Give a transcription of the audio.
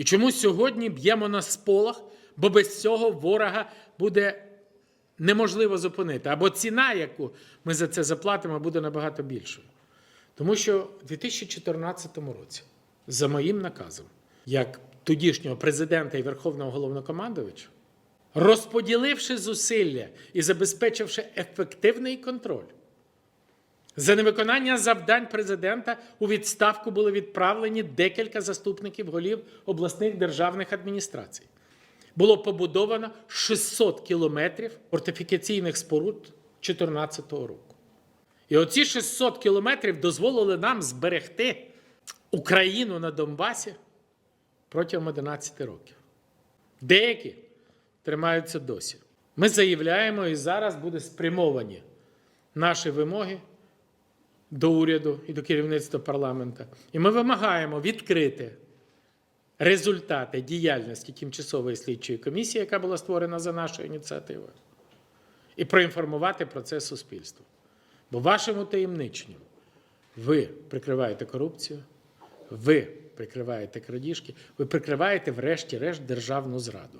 І чому сьогодні б'ємо на сполох, бо без цього ворога буде неможливо зупинити. Або ціна, яку ми за це заплатимо, буде набагато більшою. Тому що в 2014 році, за моїм наказом, як тодішнього президента і верховного головнокомандувача, розподіливши зусилля і забезпечивши ефективний контроль, за невиконання завдань президента у відставку були відправлені декілька заступників голів обласних державних адміністрацій. Було побудовано 600 кілометрів фортифікаційних споруд 2014 року. І оці 600 кілометрів дозволили нам зберегти Україну на Донбасі протягом 11 років. Деякі тримаються досі. Ми заявляємо, і зараз буде спрямовані наші вимоги до уряду і до керівництва парламента. І ми вимагаємо відкрити результати діяльності тимчасової слідчої комісії, яка була створена за нашою ініціативою, і проінформувати про це суспільство. Бо вашим утаємниченням ви прикриваєте корупцію, ви прикриваєте крадіжки, ви прикриваєте, врешті-решт, державну зраду.